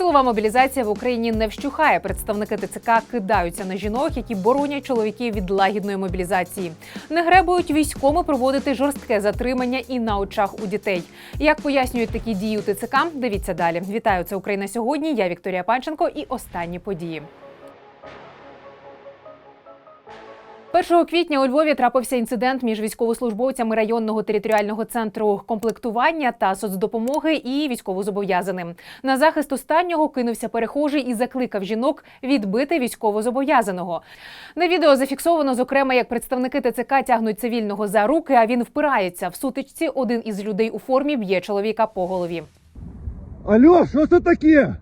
Силова мобілізація в Україні не вщухає. Представники ТЦК кидаються на жінок, які боронять чоловіків від лагідної мобілізації. Не гребують військоми проводити жорстке затримання і на очах у дітей. Як пояснюють такі дії у ТЦК, дивіться далі. Вітаю, це Україна сьогодні. Я Вікторія Панченко і останні події. 1 квітня у Львові трапився інцидент між військовослужбовцями районного територіального центру комплектування та соцдопомоги і військовозобов'язаним. На захист останнього кинувся перехожий і закликав жінок відбити військовозобов'язаного. На відео зафіксовано, зокрема, як представники ТЦК тягнуть цивільного за руки, а він впирається. В сутичці один із людей у формі б'є чоловіка по голові. Алло, що це таке?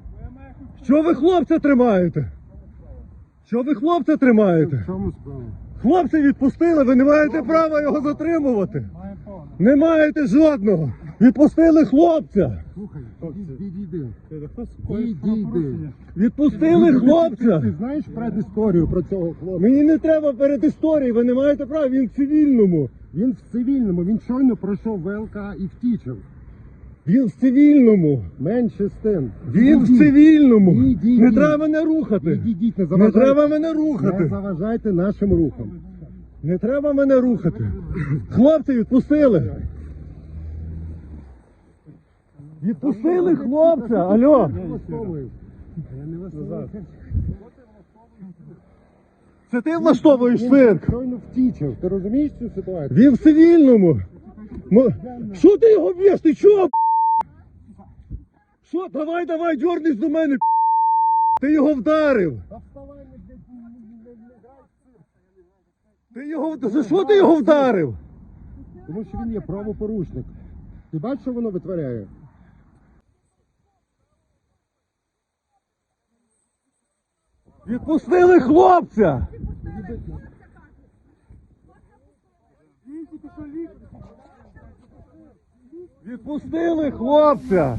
Що ви хлопця тримаєте? Що ви хлопця тримаєте? В чому справа? Хлопця відпустили, ви не маєте права його затримувати. Не маєте жодного. Відпустили хлопця. Слухай, відійди. Відпустили хлопця. Ти знаєш предісторію про цього хлопця? Мені не треба перед історією, ви не маєте права, він в цивільному. Він в цивільному, він щойно пройшов ВЛК і втічив. Він в цивільному. Менше з тим. Він в цивільному. Не треба мене рухати. Не Не заважайте. треба мене Не рухати. заважайте нашим рухам. Не треба мене рухати. Хлопці відпустили. Відпустили хлопця. Алло. Я не влаштовую. Це ти влаштовуєш цирк. щойно втічив. Ти розумієш цю ситуацію? Він в цивільному. Мо- Що ти його б'єш? Ти чого? Що? Давай, давай, дьорнись до мене. Ти його вдарив. Ти його За що ти його вдарив? Тому що він є правопорушник. Ти бачиш, що воно витворяє? Відпустили хлопця. Відпустили хлопця.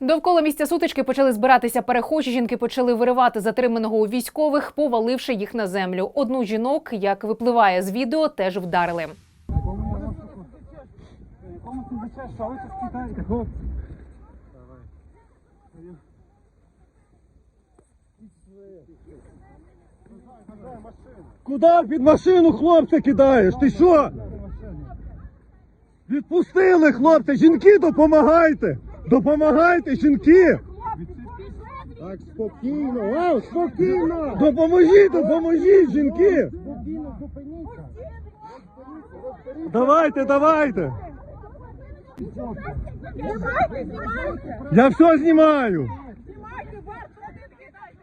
Довкола місця сутички почали збиратися перехожі. Жінки почали виривати затриманого у військових, поваливши їх на землю. Одну жінок, як випливає з відео, теж вдарили. Куди під машину хлопця кидаєш? Ти що? Відпустили хлопця, жінки, допомагайте! Допомагайте, жінки! Так, спокійно. Вау, спокійно! Допоможіть, допоможіть, жінки! Спокійно, зупиніться. Давайте, давайте! Знімайте, знімайте! Я все знімаю! Знімайте, вас? Наші, блядь,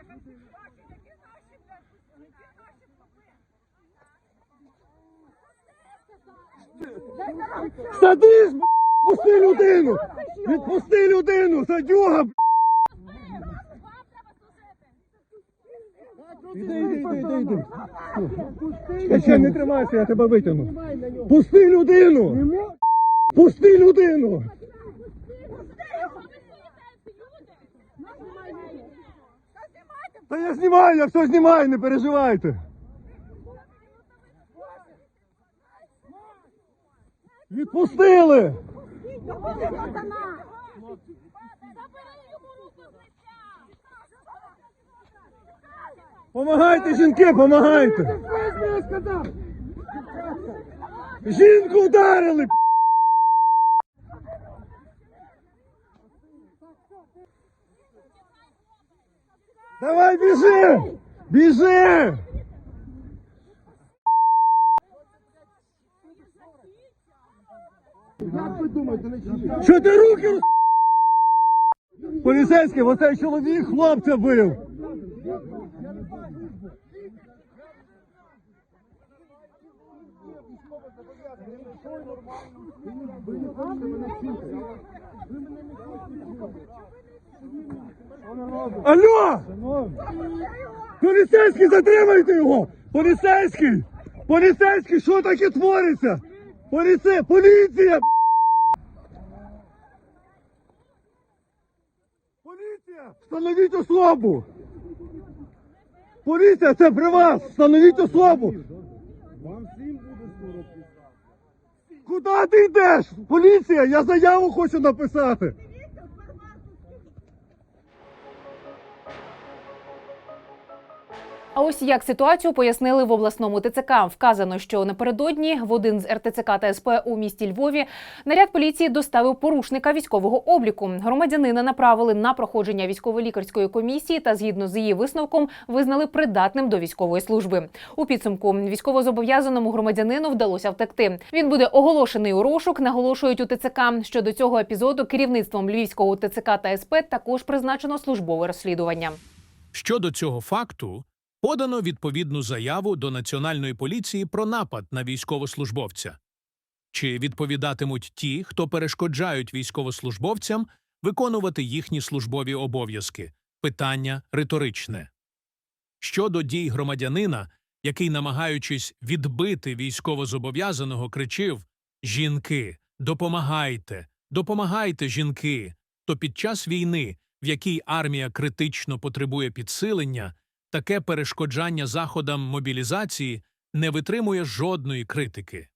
Садись, б***ь! Відпусти людину! Відпусти людину! Садюга! б***ь! Іди, іди, іди, іди, іди. Ще не тримайся, я тебе витягну. Пусти людину! Пусти людину! Та я знімаю, я все знімаю, не переживайте. Відпустили! Йому руку з! Помагайте, жінки, помагайте! Жінку вдарили! Давай біжи! Біжи! Як ви думаєте, на? Що ти руки роз... Поліцейський, оцей чоловік хлопця бив! Алло! Поліцейський, затримайте його! Поліцейський! Поліцейський, що таке твориться? Поліце... Поліція! Поліція! Встановіть особу! Поліція, це при вас! Встановіть особу! Вам всім буде скоро Куди ти йдеш? Поліція, я заяву хочу написати. А ось як ситуацію пояснили в обласному ТЦК. Вказано, що напередодні в один з РТЦК та СП у місті Львові наряд поліції доставив порушника військового обліку. Громадянина направили на проходження військово-лікарської комісії та, згідно з її висновком, визнали придатним до військової служби. У підсумку військовозобов'язаному громадянину вдалося втекти. Він буде оголошений у розшук. Наголошують у ТЦК. Щодо цього епізоду керівництвом львівського ТЦК та СП також призначено службове розслідування. Щодо цього факту, подано відповідну заяву до Національної поліції про напад на військовослужбовця. Чи відповідатимуть ті, хто перешкоджають військовослужбовцям виконувати їхні службові обов'язки? Питання риторичне. Щодо дій громадянина, який, намагаючись відбити військовозобов'язаного, кричив «Жінки, допомагайте! Допомагайте, жінки!», то під час війни, в якій армія критично потребує підсилення, таке перешкоджання заходам мобілізації не витримує жодної критики.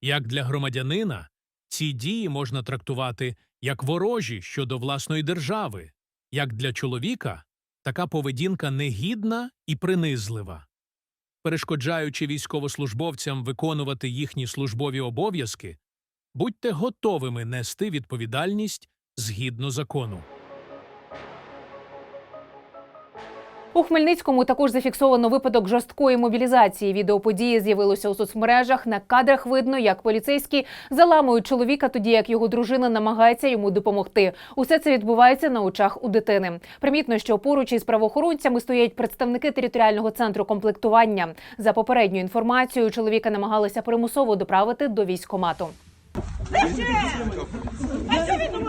Як для громадянина, ці дії можна трактувати як ворожі щодо власної держави, як для чоловіка така поведінка негідна і принизлива. Перешкоджаючи військовослужбовцям виконувати їхні службові обов'язки, будьте готовими нести відповідальність згідно закону. У Хмельницькому також зафіксовано випадок жорсткої мобілізації. Відео події з'явилося у соцмережах. На кадрах видно, як поліцейські заламують чоловіка, тоді як його дружина намагається йому допомогти. Усе це відбувається на очах у дитини. Примітно, що поруч із правоохоронцями стоять представники територіального центру комплектування. За попередньою інформацією, чоловіка намагалися примусово доправити до військкомату. А що чоловіка?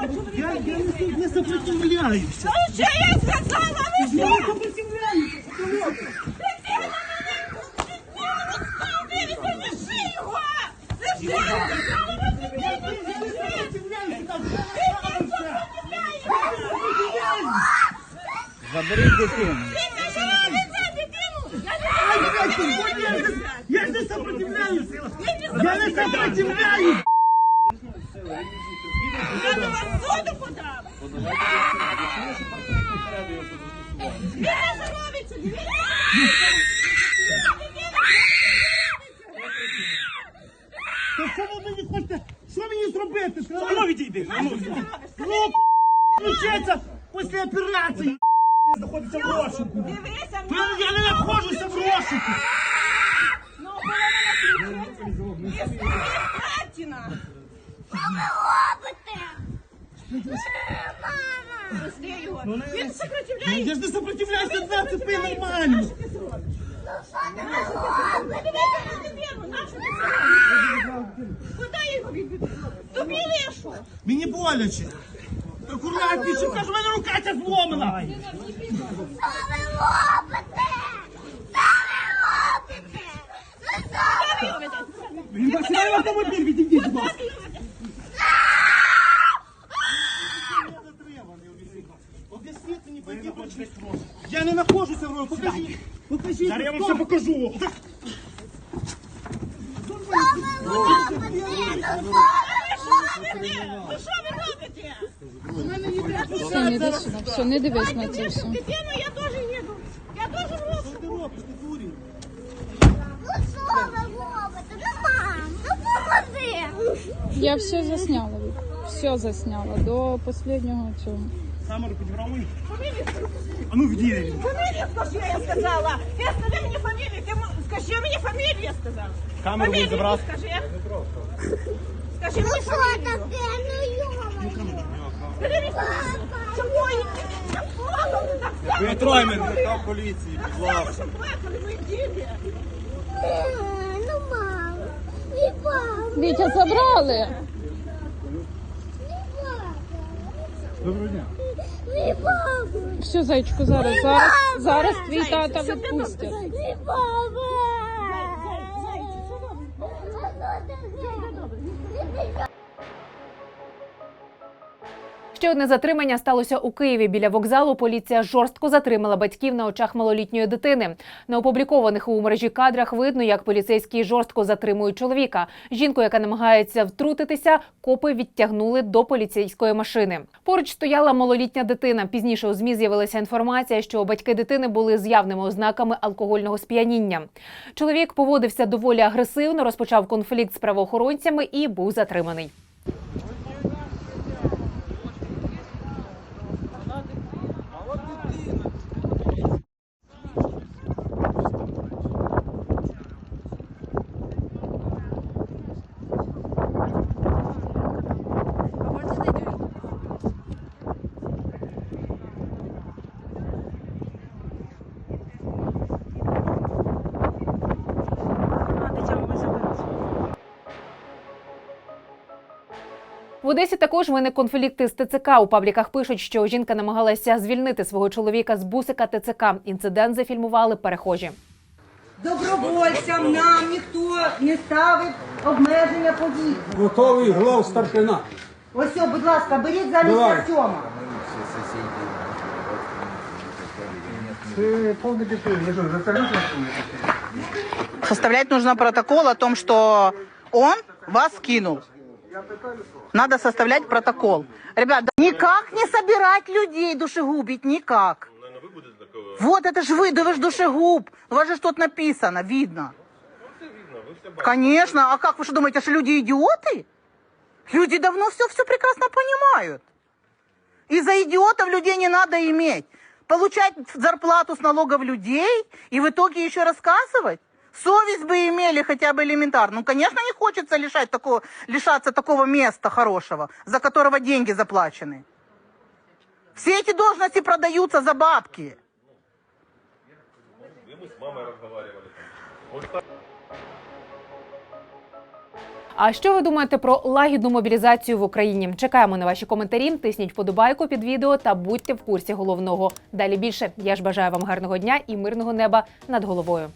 Я, я не сопротивляюся. Ну, що я сказала? Ви що? Я не сопротивляюся. Не! Заберіть дитину. Я не сопротивляюся! Я не сопротивляюся! Я до вас подав! Він не заробиться! То що ви мені хочете? Що мені зробити? Ну відійди. Ну, включиться після операції. Знаходиться в розшуку. Дивися, Ну, Я не знаходжуся в розшуку. ну, коли мене включать, і Катіна! Що ви робите? Пусти його! Він Ну, сопротивляється! Я ж не сопротивляюся, да, це пи нормально. Куди його відвідати? Тобі лишу! Мені боляче. Акуратніше, кажу, в мене рука ця зломана. Він посідає в автомобіль, відійдіть, будь ласка. Я не знаходжуся в розшуку. Покажіть. Покажіть. Зараз я вам все покажу. Ви що ви робите? Все, не йди. Все, не дивись на це все. Дитину я теж їду. Я теж в розшуку. Що ти робиш, ти дурень? Я все засняла. Все засняла до останнього цього. Камеру підібрав мені. А ну відійди. Фамілію скажи, я сказала. Ти скажи мені фамілію. Ти м- скажи мені фамілію, я сказала. Камеру Фамілію забрав. скажи. Скажи мені фамілію. Скажи мені фамілію. Чому я? Чому ти так само? Ви трой мене, викликав поліції, будь ласка. Що плакали мої діти? Ну, мама, не папа, Вітя забрали. не папа, Доброго дня. Не Все, зайчику, зараз, зараз, зараз твій тата Зайчик, відпустять. не папа. Ще одне затримання сталося у Києві. Біля вокзалу поліція жорстко затримала батьків на очах малолітньої дитини. На опублікованих у мережі кадрах видно, як поліцейські жорстко затримують чоловіка. Жінку, яка намагається втрутитися, копи відтягнули до поліцейської машини. Поруч стояла малолітня дитина. Пізніше у змі з'явилася інформація, що батьки дитини були з явними ознаками алкогольного сп'яніння. Чоловік поводився доволі агресивно, розпочав конфлікт з правоохоронцями і був затриманий. В Одесі також виник конфлікт із ТЦК. У пабліках пишуть, що жінка намагалася звільнити свого чоловіка з бусика ТЦК. Інцидент зафільмували перехожі. Добровольцям нам ніхто не ставить обмеження по віку. Готовий глав старшина. Ось, все, будь ласка, беріть замість Давай. Артема. Составлять нужно протокол о том, что он вас кинул. Надо составлять протокол. Ребят, никак не собирать людей душегубить, никак. Вот это же вы, да вы же душегуб. У вас же что-то написано, видно. Конечно, а как вы что думаете, что люди идиоты? Люди давно все, все прекрасно понимают. Из-за идиотов людей не надо иметь. Получать зарплату с налогов людей и в итоге еще рассказывать? Совесть бы имели хотя бы элементарно. Ну, конечно, не хочется лишать такого, лишаться такого места хорошего, за которого деньги заплачены. Все эти должности продаются за бабки. А що ви думаєте про лагідну мобілізацію в Україні? Чекаємо на ваші коментарі. Тисніть вподобайку під відео та будьте в курсі головного. Далі більше. Я ж бажаю вам гарного дня і мирного неба над головою.